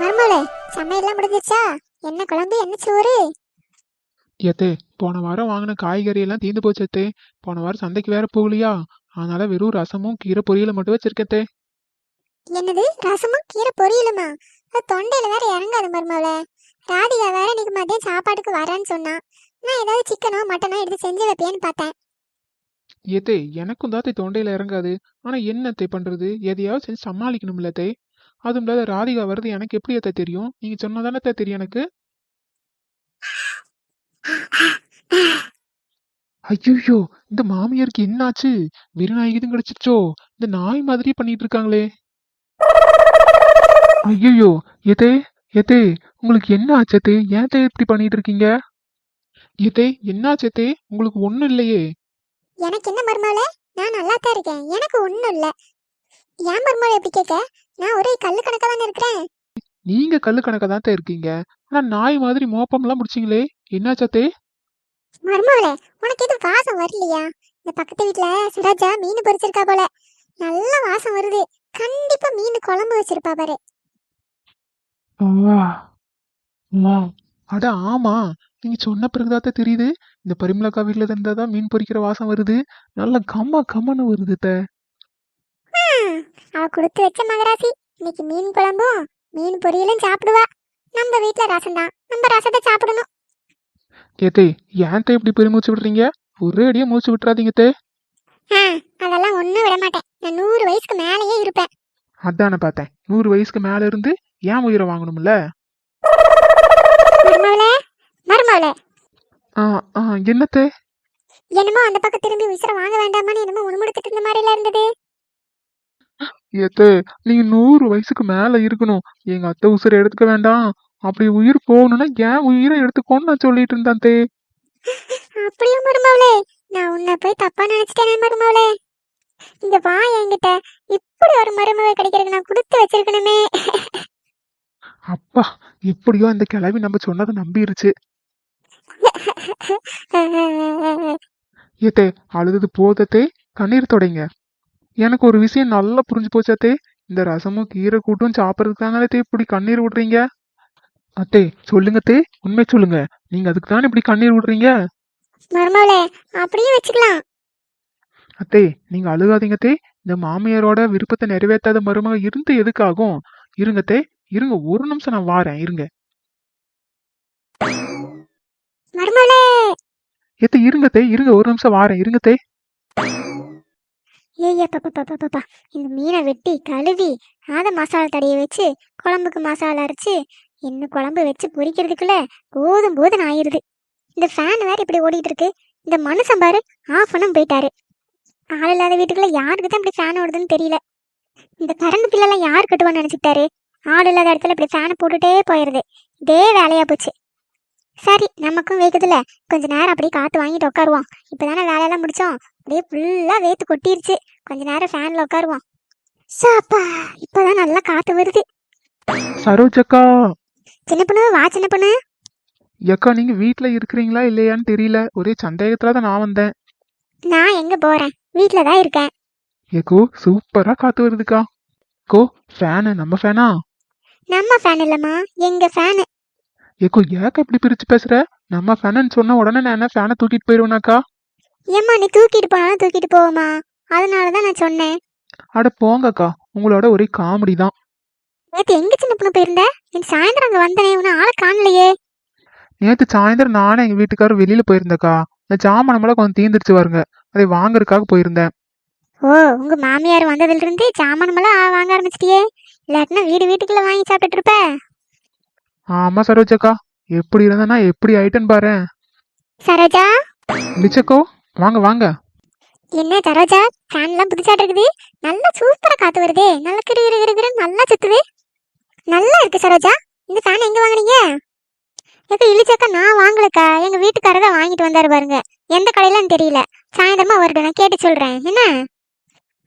மருமகளே சமையல்லாம் முடிஞ்சிச்சா? என்ன குழம்பு என்ன சோறு? ஏத்தே போன வாரம் வாங்கின காய்கறி எல்லாம் தீந்து போச்சு அத்தே போன வாரம் சந்தைக்கு வேற போகலையா? அதனால வெறும் ரசமும் கீரை பொரியலும் மட்டும் வச்சிருக்கத்தே என்னது? ரசமும் கீரை பொரியலுமா? அது தொண்டையில வேற இறங்காது மருமகளே. ராதிகா வேற இன்னைக்கு மதியம் சாப்பாட்டுக்கு வரேன்னு சொன்னா. நான் ஏதாவது சிக்கனோ மட்டனோ எடுத்து செஞ்சு வைப்பேன்னு பார்த்தேன். ஏத்தே எனக்கும் தான் தொண்டையில இறங்காது. ஆனா என்னத்தை பண்றது? எதையாவது செஞ்சு சமாளிக்கணும்ல தே அதுவும் இல்லாத ராதிகா வருது. எனக்கு எப்படி அத்தை தெரியும்? நீங்க சொன்னதானே அத்தை தெரியும் எனக்கு. ஐயோ இந்த மாமியாருக்கு என்னாச்சு? வெறுநாய்க்கு கிடைச்சிருச்சோ? இந்த நாய் மாதிரி பண்ணிட்டு இருக்காங்களே ஐயோ எதே எதே உங்களுக்கு என்ன ஆச்சத்தே ஏன் தே இப்படி பண்ணிட்டு இருக்கீங்க எதே என்னாச்சத்தே உங்களுக்கு ஒண்ணும் இல்லையே. எனக்கு என்ன மருமகளே? நான் நல்லா தான் இருக்கேன். எனக்கு ஒண்ணும் இல்ல. ஏன் மருமகளே எப்படி கேட்க? நான் ஒரே கல்லு கணக்கா தானே இருக்கிறேன். நீங்க கல்லு கணக்கா தான் இருக்கீங்க. ஆனா நாய் மாதிரி மோப்பம்லாம் முடிச்சீங்களே என்னாச்சத்தே மருமகளே உனக்கு எதுவும் வாசம் வரலையா? இந்த பக்கத்து வீட்ல சுராஜா மீன் பொரிச்சிருக்கா போல. நல்ல வாசம் வருது. கண்டிப்பா மீன் குழம்பு வச்சிருப்பா பாரு. அட ஆமா. நீங்க சொன்ன பிறகுதான் தெரியுது. இந்த பரிமளக்கா வீட்டுல இருந்தாதான் மீன் பொரிக்கிற வாசம் வருது. நல்ல கம்ம கம்மன்னு வருது அவ கொடுத்து வச்ச மகராசி. இன்னைக்கு மீன் குழம்பும் மீன் பொரியலும் சாப்பிடுவா. நம்ம வீட்ல ரசம் தான் நம்ம ரசத்தை சாப்பிடணும். ஏத்தே ஏன் தே இப்படி பெருமூச்சு விடுறீங்க? ஒரே அடியா மூச்சு விட்டுறாதீங்க தே. ஆ, அதெல்லாம் ஒண்ணும் விட மாட்டேன். நான் நூறு வயசுக்கு மேலேயே இருப்பேன். அதானே பார்த்தேன். நூறு வயசுக்கு மேல இருந்து ஏன் உயிரை வாங்கணும்ல? மருமகளே மருமகளே ஆ ஆ என்னத்தே? என்னமோ அந்த பக்கம் திரும்பி விசிற வாங்க வேண்டாமான்னு என்னமோ உணமுடுத்துட்டு இருந்த மாதிரில இருந்தது. ஏத்தே நீங்க நூறு வயசுக்கு மேல இருக்கணும். எங்க அத்தை உசுரை எடுத்துக்க வேண்டாம். அப்படி உயிர் போகணும்னா ஏன் உயிரை எடுத்துக்கோன்னு நான் சொல்லிட்டு இருந்தேன் தே அப்படியே மருமகளே நான் உன்னை போய் தப்பா நினைச்சிட்டேனே மருமகளே இங்க வா என்கிட்ட. இப்படி ஒரு மருமக கிடைக்கிறதுக்கு நான் கொடுத்து வச்சிருக்கணுமே. அப்பா எப்படியோ இந்த கிளவி நம்ம சொன்னதை நம்பிருச்சு. ஏத்தே அழுது போதத்தே கண்ணீர் தொடைங்க. எனக்கு ஒரு விஷயம் நல்லா புரிஞ்சு போச்சாத்தே இந்த ரசமும் கீரை கூட்டும் சாப்பிட்றதுக்கு தானே தே இப்படி கண்ணீர் விடுறீங்க? அத்தே சொல்லுங்க தே உண்மை சொல்லுங்க. நீங்க அதுக்கு தானே இப்படி கண்ணீர் விடுறீங்க? மருமகளே அப்படியே வச்சுக்கலாம். அத்தே நீங்க அழுகாதீங்க தே இந்த மாமியாரோட விருப்பத்தை நிறைவேற்றாத மருமக இருந்து எதுக்காகும்? இருங்க தே இருங்க ஒரு நிமிஷம் நான் வாரேன். இருங்க. மருமகளே! ஏத்தே இருங்க தே இருங்க ஒரு நிமிஷம் வாரேன். இருங்க தே ஏய்யா பாப்பா பாப்பா பாப்பா இந்த மீனை வெட்டி கழுவி அதை மசாலா தடைய வச்சு குழம்புக்கு மசாலா அரைச்சி என்ன குழம்பு வச்சு பொரிக்கிறதுக்குள்ள போதும் போதும் ஆயிடுது இந்த ஃபேன் வேற இப்படி ஓடிட்டு இருக்கு. இந்த மனுஷன் பாரு ஆஃப் பண்ணும் போயிட்டாரு. ஆள் இல்லாத வீட்டுக்குள்ள யாருக்கு தான் இப்படி ஃபேன் ஓடுதுன்னு தெரியல. இந்த கரண்ட் பில்லெல்லாம் யார் கட்டுவான்னு நினச்சிக்கிட்டாரு? ஆள் இல்லாத இடத்துல இப்படி ஃபேனை போட்டுட்டே போயிடுது இதே வேலையா போச்சு. சரி நமக்கும் வேக்குதுல கொஞ்ச நேரம் அப்படியே காத்து வாங்கிட்டு உட்காருவோம் இப்பதானே வேலையெல்லாம் முடிச்சோம். அப்படியே ஃபுல்லா வேத்து கொட்டிருச்சு. கொஞ்ச நேரம் ஃபேன்ல உட்காருவோம் சாப்பா இப்பதான் நல்லா காத்து வருது. சரோஜக்கா சின்ன பொண்ணு வா சின்ன பொண்ணு. ஏக்கா நீங்க வீட்ல இருக்கிறீங்களா இல்லையான்னு தெரியல. ஒரே சந்தேகத்துல தான் நான் வந்தேன். நான் எங்க போறேன்? வீட்ல தான் இருக்கேன். ஏக்கோ சூப்பரா காத்து வருதுக்கா. கோ ஃபேனு நம்ம ஃபேனா நம்ம ஃபேன் இல்லம்மா. எங்க ஃபேனு ஏக்கோ ஏக்கா இப்படி பிரிச்சு பேசுற? நம்ம ஃபேனுன்னு சொன்ன உடனே நான் என்ன ஃபேனை தூக்கிட்டு போயிருவேனாக்கா? ஏம்மா நீ தூக்கிட்டு போனாலும் தூக்கிட்டு போவோமா அதனால தான் நான் சொன்னேன். அட போங்கக்கா உங்களோட ஒரே காமெடி தான். நேத்து எங்க சின்ன பொண்ணு போயிருந்த? இன்னைக்கு சாயந்தரம் அங்க வந்தனே உன்னை ஆளை காணலையே. நேத்து சாயந்தரம் நானே எங்க வீட்டுக்காரர் வெளியில போயிருந்தேக்கா. இந்த ஜாமானமெல்லாம் கொஞ்சம் தீந்துருச்சு பாருங்க. அதை வாங்குறதுக்காக போயிருந்தேன். ஓ உங்க மாமியார் வந்ததுல இருந்து சாமானமெல்லாம் வாங்க ஆரம்பிச்சிட்டியே. இல்லாட்டினா வீடு வீட்டுக்குள்ள வாங்கி சாப்பிட்டுட்டு இருப்ப. ஆமா சரோஜக்கா. எப்படி இருந்தேன்னா எப்படி ஆயிட்டேன்னு பாரு. சரோஜா? லிச்சக்கோ வாங்க வாங்க. என்ன சரோஜா? ஃபேன்லாம் புதுசாட்டு இருக்குது. நல்லா சூப்பரா காத்து வருதே. நல்லா கிரு கிரு கிரு நல்லா சுத்துது. நல்லா இருக்கு சரோஜா. இந்த ஃபேன் எங்க வாங்குனீங்க? ஏக்கா இழிச்சக்கா நான் வாங்கலக்கா. எங்க வீட்டுக்காரர் தான் வாங்கிட்டு வந்தாரு பாருங்க. எந்த கடையிலன்னு தெரியல. சாயந்தரமா வருது நான் கேட்டு சொல்றேன். என்ன?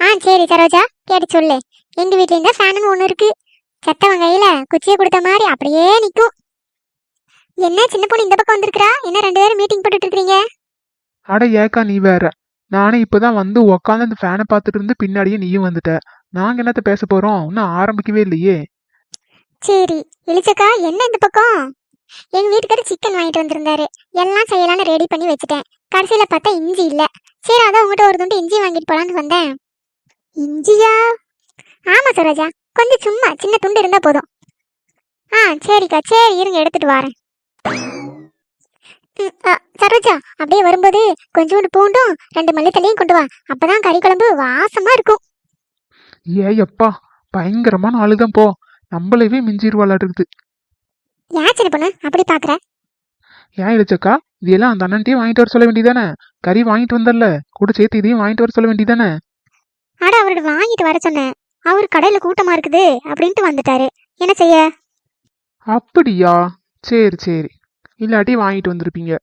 ஆ சரி சரோஜா. கேட்டு சொல்லு. எங்க வீட்ல இந்த ஃபேனுன்னு ஒண்ணு இருக்கு. செத்தவன் கையில குச்சியை கொடுத்த மாதிரி அப்படியே நிக்கும். என்ன சின்ன பொண்ணு இந்த பக்கம் வந்திருக்கிறா? என்ன ரெண்டு பேரும் மீட்டிங் போட்டுட்டு இருக்கீங்க அட ஏக்கா நீ வேற. நானே இப்பதான் வந்து உக்காந்து அந்த ஃபேனை பார்த்துட்டு இருந்து பின்னாடியே நீயும் வந்துட்ட. நாங்க என்னத்த பேச போறோம்? இன்னும் ஆரம்பிக்கவே இல்லையே. சரி இளிச்சக்கா என்ன இந்த பக்கம்? எங்க வீட்டுக்காரர் சிக்கன் வாங்கிட்டு வந்திருந்தாரு. எல்லாம் செய்யலாம்னு ரெடி பண்ணி வச்சுட்டேன். கடைசியில பார்த்தா இஞ்சி இல்ல. சரி அதான் உங்ககிட்ட ஒரு துண்டு இஞ்சி வாங்கிட்டு போலான்னு வந்தேன். இஞ்சியா? ஆமா சரோஜா கொஞ்சம் சும்மா சின்ன துண்டு இருந்தா போதும். ஆ சரிக்கா சரி இருங்க எடுத்துட்டு வரேன். சரோஜா அப்படியே வரும்போது கொஞ்சோண்டு பூண்டும் ரெண்டு மல்லித்தலையும் கொண்டு வா. அப்பதான் கறி குழம்பு வாசமா இருக்கும். ஏ அப்பா பயங்கரமான ஆளுதான் போ. நம்மளவே மிஞ்சிருவாளாட்டு இருக்குது ஏன் சின்ன பொண்ணு? அப்படி பாக்குற? ஏன் இழிச்சக்கா இதெல்லாம் அந்த அண்ணன்ட்டே வாங்கிட்டு வர சொல்ல வேண்டியதானே? கறி வாங்கிட்டு வந்தர்ல கூட சேர்த்து இதையும் வாங்கிட்டு வர சொல்ல வேண்டியதானே? அட அவர்கிட்ட வாங்கிட்டு வர சொன்னேன். அவர் கடையில கூட்டமா இருக்குது அப்படின்ட்டு வந்துட்டாரு. என்ன செய்ய? அப்படியா? சரி சரி. இல்லாட்டி வாங்கிட்டு வந்திருப்பீங்க.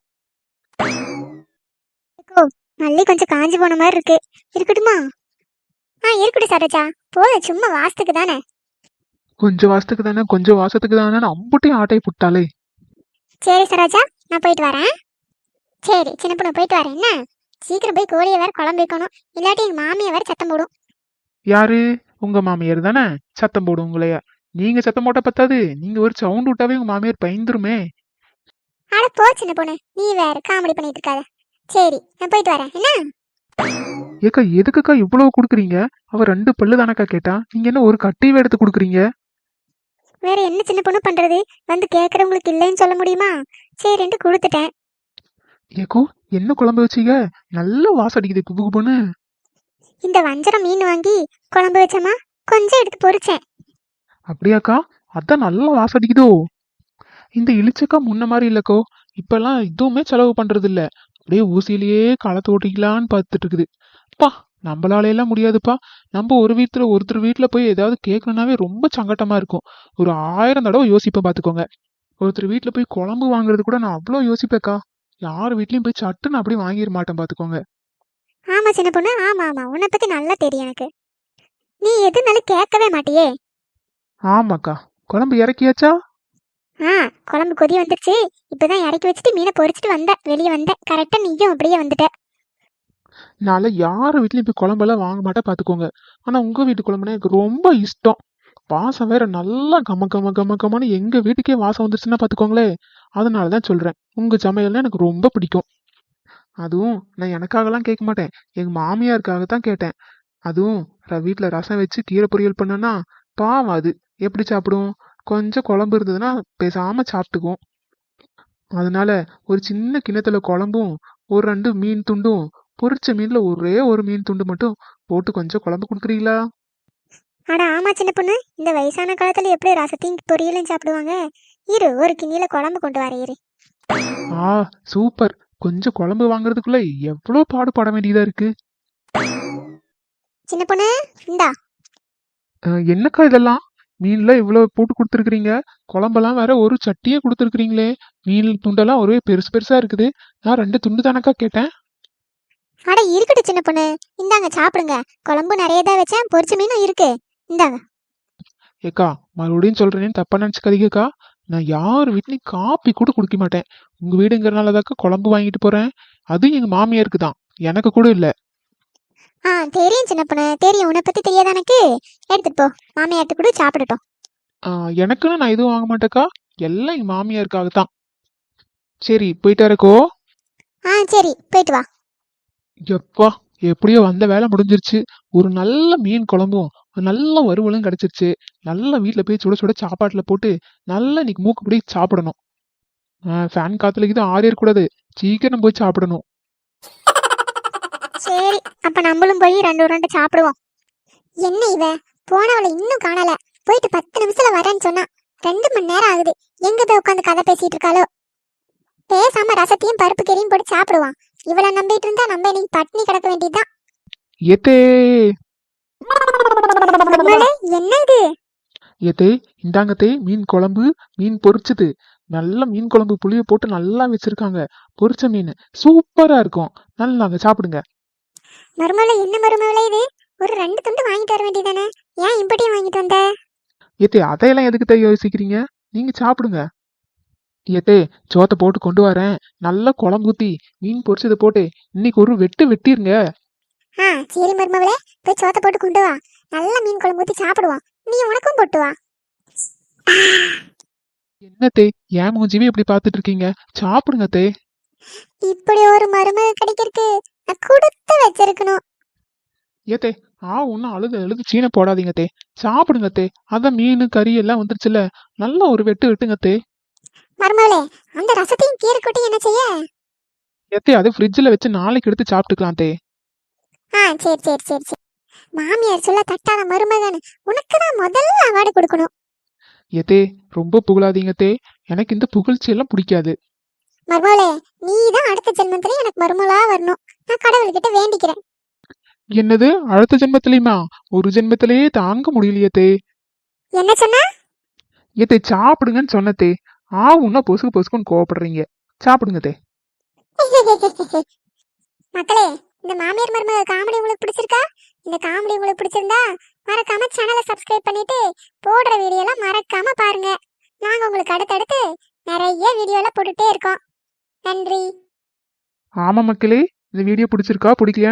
மல்லி கொஞ்சம் காஞ்சி போன மாதிரி இருக்கு. இருக்கட்டுமா? ஆ இருக்கட்டும் சரோஜா. போதும் சும்மா வாசத்துக்கு தானே. கொஞ்சம் வாசத்துக்கு தானே கொஞ்சம் வாசத்துக்கு தானே அம்புட்டையும் ஆட்டை புட்டாலே சரி சரோஜா நான் போயிட்டு வரேன். சரி சின்ன பொண்ணு போயிட்டு வரேன். என்ன? சீக்கிரம் போய் கோழியை வேற குழம்பு வைக்கணும். இல்லாட்டி எங்க மாமியை வேற சத்தம் போடும். யாரு? உங்க மாமியார் தானே? சத்தம் போடும் உங்களைய நீங்க சத்தம் போட்ட பத்தாது. நீங்க ஒரு சவுண்ட் விட்டாவே உங்க மாமியார் பயந்துருமே. அட போ சின்ன பொண்ணு. நீ வேற காமெடி பண்ணிட்டு இருக்காத. சரி நான் போயிட்டு வரேன். என்ன? ஏக்கா எதுக்குக்கா இவ்வளவு கொடுக்குறீங்க? அவ ரெண்டு பல்லு தானக்கா கேட்டா. நீங்க என்ன ஒரு கட்டையை எடுத்து கொடுக்குறீங்க? வேற என்ன சின்ன பொண்ணு பண்றது? வந்து கேக்குறவங்களுக்கு இல்லைன்னு சொல்ல முடியுமா? சரின்ட்டு கொடுத்துட்டேன். ஏக்கோ என்ன குழம்பு வச்சீங்க? நல்ல வாசம் அடிக்குது குபு குபுன்னு இந்த வஞ்சரம் மீன் வாங்கி குழம்பு வச்சமா கொஞ்சம் எடுத்து பொறிச்சேன் அப்படியாக்கா? அதான் நல்லா வாசடிக்குதோ இந்த இளிச்சக்கா முன்ன மாதிரி இல்லக்கோ. இப்பெல்லாம் எதுவுமே செலவு பண்றது இல்ல அப்படியே ஊசியிலேயே களத்து ஓட்டிக்கலான்னு பார்த்துட்டு இருக்குது பா நம்மளால எல்லாம் முடியாதுப்பா. நம்ம ஒரு வீட்டுல ஒருத்தர் வீட்டுல போய் ஏதாவது கேட்கணும்னாவே ரொம்ப சங்கட்டமா இருக்கும். ஒரு ஆயிரம் தடவை யோசிப்பேன் பாத்துக்கோங்க ஒருத்தர் வீட்டுல போய் குழம்பு வாங்குறது கூட நான் அவ்வளோ யோசிப்பேக்கா. யார் வீட்லயும் போய் சட்டுன்னு அப்படி வாங்கிட மாட்டேன் பாத்துக்கோங்க ஆமா சின்ன பொண்ணு. ஆமா ஆமா. உன்னை பத்தி நல்லா தெரியும் எனக்கு. நீ எதுனாலும் கேட்கவே மாட்டியே. ஆமாக்கா. குழம்பு இறக்கியாச்சா? ஆ குழம்பு கொதி வந்துருச்சு. இப்பதான் இறக்கி வச்சுட்டு மீனை பொரிச்சிட்டு வந்தேன் வெளியே வந்தேன் கரெக்டா நீயும் அப்படியே வந்துட்ட. நாளை யார் வீட்லயும் போய் குழம்பெல்லாம் வாங்க மாட்டேன் பாத்துக்கோங்க. ஆனா உங்க வீட்டு குழம்புனா எனக்கு ரொம்ப இஷ்டம். வாசம் வேற நல்லா கம கம கம கமன்னு எங்க வீட்டுக்கே வாசம் வந்துருச்சுன்னா பாத்துக்கோங்களே. அதனாலதான் சொல்றேன். உங்க சமையல்னா எனக்கு ரொம்ப பிடிக்கும். அதுவும் நான் எனக்காகலாம் கேட்க மாட்டேன். எங்க மாமியாருக்காக தான் கேட்டேன். அதுவும் வீட்ல ரசம் வச்சு கீரை பொரியல் பண்ணனா பாவம் அது. எப்படி சாப்பிடும் கொஞ்சம் குழம்பு இருந்ததுன்னா பேசாம சாப்பிட்டுக்கும் அதனால ஒரு சின்ன கிண்ணத்துல குழம்பும் ஒரு ரெண்டு மீன் துண்டும் பொரிச்ச மீன்ல ஒரே ஒரு மீன் துண்டு மட்டும் போட்டு கொஞ்சம் குழம்பு கொடுக்குறீங்களா? அட ஆமா சின்ன பொண்ணு. இந்த வயசான காலத்துல எப்படி ரசத்தையும் பொரியலும் சாப்பிடுவாங்க? இரு ஒரு கிண்ணில குழம்பு கொண்டு வர இரு. ஆ சூப்பர். கொஞ்சம் குழம்பு வாங்குறதுக்குள்ள எவ்வளோ பாடுபட வேண்டியதா இருக்கு? சின்ன பொண்ணு இந்தா. என்னக்கா இதெல்லாம்? மீன்ல இவ்வளவு போட்டு கொடுத்துருக்கீங்க குழம்பெல்லாம் வேற ஒரு சட்டியே கொடுத்துருக்கீங்களே மீன் துண்டெல்லாம் ஒரே பெருசு பெருசா இருக்குது. நான் ரெண்டு துண்டு தானக்கா கேட்டேன். அட இருக்கட்டும் சின்ன பொண்ணு. இந்தாங்க சாப்பிடுங்க. குழம்பு நிறைய தான் வச்சேன். பொரிச்ச மீனும் இருக்கு. இந்தாங்க. ஏக்கா மறுபடியும் சொல்றேன்னு தப்பா நினைச்சுக்காதீங்கக்கா. நான் யார் வீட்லயும் காப்பி கூட குடிக்க மாட்டேன். உங்க வீடுங்கிறனாலதாக்கா குழம்பு வாங்கிட்டு போறேன். அதுவும் எங்க மாமியாருக்கு தான். எனக்கு கூட இல்ல. ஆ தெரியும் சின்ன பொண்ணு தெரியும். உன்னை பத்தி தெரியாத எனக்கு? எடுத்துட்டு போ. மாமியார்ட்ட கூட சாப்பிடட்டும். ஆஹ் எனக்குன்னு நான் எதுவும் வாங்க மாட்டேக்கா. எல்லாம் எங்க மாமியாருக்காக தான். சரி போயிட்டு வரக்கோ. ஆ சரி. போயிட்டு வா. எப்பா எப்படியோ வந்த வேலை முடிஞ்சிருச்சு. ஒரு நல்ல மீன் குழம்பும் நல்ல வறுவலும் கிடைச்சிருச்சு. நல்ல வீட்ல போய் சுட சுட சாப்பாட்டுல போட்டு நல்லா இன்னைக்கு மூக்கு பிடி சாப்பிடணும். ஃபேன் காத்துல இது ஆறி கூடாது சீக்கிரம் போய் சாப்பிடணும். சரி அப்ப நம்மளும் போய் ரெண்டு உருண்டை சாப்பிடுவோம். என்ன இவ? போனவளை இன்னும் காணல. போயிட்டு பத்து நிமிஷத்துல வரேன்னு சொன்னா ரெண்டு மணி நேரம் ஆகுது. எங்க போய் உட்காந்து கதை பேசிட்டு இருக்காளோ? பேசாம ரசத்தையும் பருப்பு கறியும் போட்டு சாப்பிடுவான். இவளை நம்பிட்டு இருந்தா நம்ம இன்னைக்கு பட்னி கிடக்க வேண்டியதுதான். ஏத்தே மருமகளே, என்ன இது ஏத்தே இந்தாங்கத்தே மீன் குழம்பு மீன் பொரிச்சது. நல்ல மீன் குழம்பு புளிய போட்டு நல்லா வச்சிருக்காங்க. பொரிச்ச மீன் சூப்பரா இருக்கும். நல்லாங்க சாப்பிடுங்க. மருமகளே என்ன மருமகளே இது? ஒரு ரெண்டு துண்டு வாங்கிட்டு வர வேண்டியதானே ஏன் இப்படியும் வாங்கிட்டு வந்த? ஏத்தே அதையெல்லாம் எதுக்கு தே யோசிக்கிறீங்க? நீங்க சாப்பிடுங்க. ஏத்தே சோத்தை போட்டு கொண்டு வரேன். நல்லா குழம்பு ஊத்தி மீன் பொரிச்சதை போட்டு இன்னைக்கு ஒரு வெட்டு வெட்டிருங்க. ஆ சரி மருமகளே போய் சோத்தை போட்டு கொண்டு வா. நல்ல மீன் குழம்பு ஊத்தி சாப்பிடுவோம் நீ உனக்கும் போட்டு வா. என்ன தே ஏன் மூஞ்சிவே இப்படி பார்த்துட்டு இருக்கீங்க? சாப்பிடுங்க தே. இப்படி ஒரு மருமக கிடைக்கிறதுக்கு நான் கொடுத்து வச்சிருக்கணும். ஏத்தே ஆ ஒன்றும் அழுது அழுது சீனை போடாதீங்க தே. சாப்பிடுங்க தே. அதான் மீன் கறி எல்லாம் வந்துருச்சுல நல்லா ஒரு வெட்டு வெட்டுங்க தே. மருமகளே அந்த ரசத்தையும் கீரை கொட்டி என்ன செய்ய? ஏத்தே அது ஃப்ரிட்ஜில் வச்சு நாளைக்கு எடுத்து சாப்பிட்டுக்கலாம் தே. ஆ சரி சரி சரி சரி. மாமியார் சொல்ல தட்டாத மருமகன் உனக்கு தான் முதல்ல அவார்டு கொடுக்கணும். ஏத்தே ரொம்ப புகழாதீங்க தே. எனக்கு இந்த புகழ்ச்சி எல்லாம் பிடிக்காது. மருமகளே நீ தான் அடுத்த ஜென்மத்துல எனக்கு மருமகளா வரணும். நான் கடவுள்கிட்ட வேண்டிக்கிறேன். என்னது? அடுத்த ஜென்மத்திலையுமா? ஒரு ஜென்மத்திலேயே தாங்க முடியலையே தே. என்ன சொன்ன? ஏத்தே சாப்பிடுங்கன்னு சொன்னதே ஆ உன்னா பொசுக்கு பொசுக்குன்னு கோவப்படுறீங்க. சாப்பிடுங்க தே. மக்களே இந்த மாமியார் மருமக காமெடி உங்களுக்கு பிடிச்சிருக்கா? இந்த காமெடி உங்களுக்கு பிடிச்சிருந்தா மறக்காம சேனலை சப்ஸ்கிரைப் பண்ணிட்டு போடுற வீடியோலாம் மறக்காம பாருங்க. நாங்க உங்களுக்கு அடுத்தடுத்து நிறைய வீடியோலாம் போட்டுட்டே இருக்கோம். நன்றி. ஆமா மக்களே இந்த வீடியோ பிடிச்சிருக்கா பிடிக்கலையான்னு